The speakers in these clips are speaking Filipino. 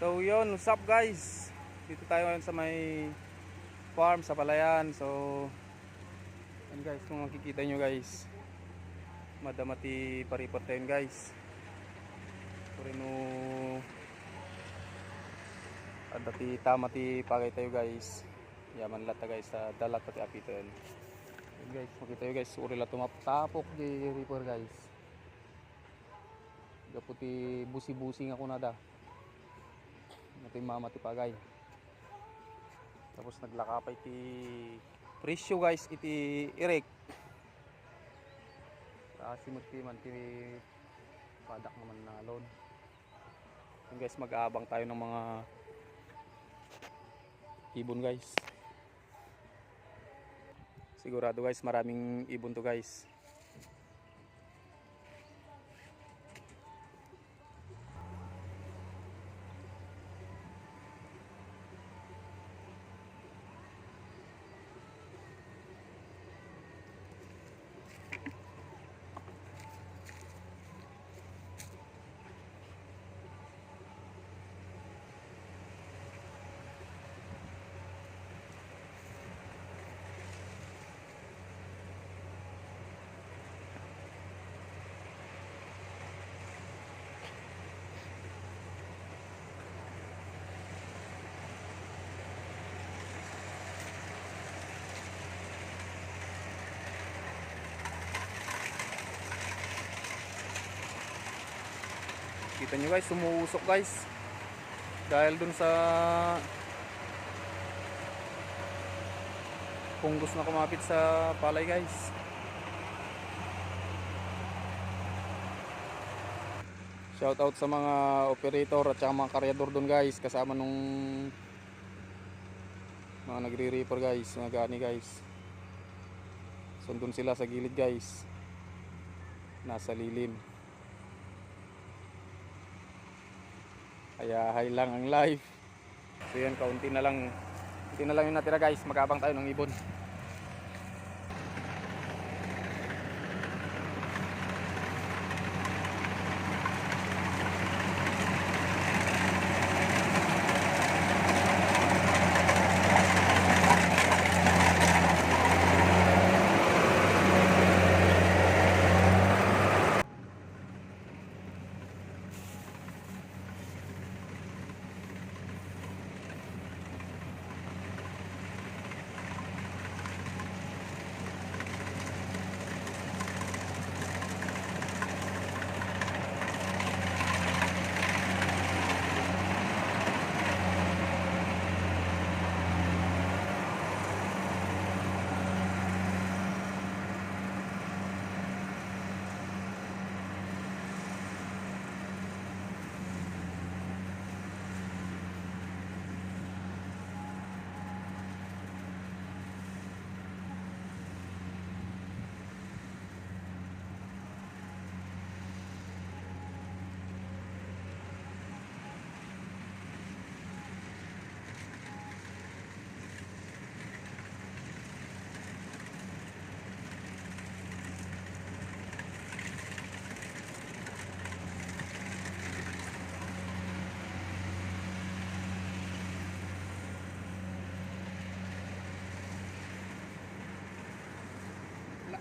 So yun, what's up guys? Dito tayo ngayon sa may farm sa Palayan. So yan guys, kung makikita nyo guys. Madamati paripot tayo guys. Kurino Adati tamati pagay tayo guys. Yaman lata guys sa dalat pati apito yan. Yan guys, makita nyo guys, uri la tumaptapok di reaper guys. Gaputi busi-busing ako na da. Ito yung mama ti pagay. Tapos naglakapay ti presyo guys iti irek. Kasimot ti man ti padak naman na load. Yun guys mag-aabang tayo ng mga ibon guys. Sigurado guys maraming ibon to guys. Kita nyo guys, sumuusok guys. Dahil dun sa punggos na kumapit sa palay guys. Shout out sa mga operator at saka mga karyador dun guys. Kasama nung mga nagre-reaper guys, mga gani guys. Sundun sila sa gilid guys. Nasa lilim. Kaya high lang ang live. So yan, kaunti na lang. Kaunti na lang yung natira guys. Magabang tayo ng ibon.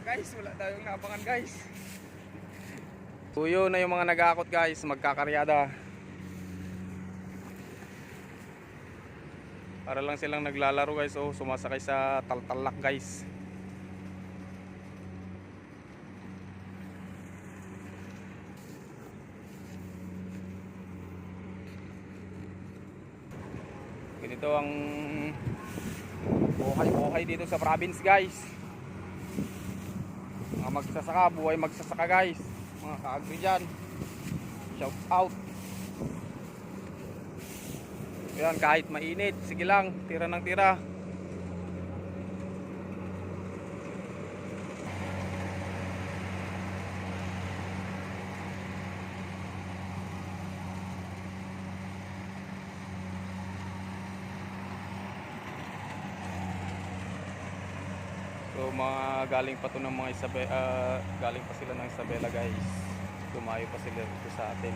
Guys, wala tayong nabangan guys. Tuyo na yung mga nag-aakot guys, magkakaryada. Para lang silang naglalaro guys, oh, sumasakay sa taltalak guys. Ganito ang buhay-buhay dito sa province guys mga magsasaka, buhay magsasaka guys. Mga kaagri dyan. Shout out. Yan kahit mainit sige lang tira ng tira mga galing pa to ng mga Isabela, galing pa sila ng Isabela guys. Tumayo pa sila dito sa atin.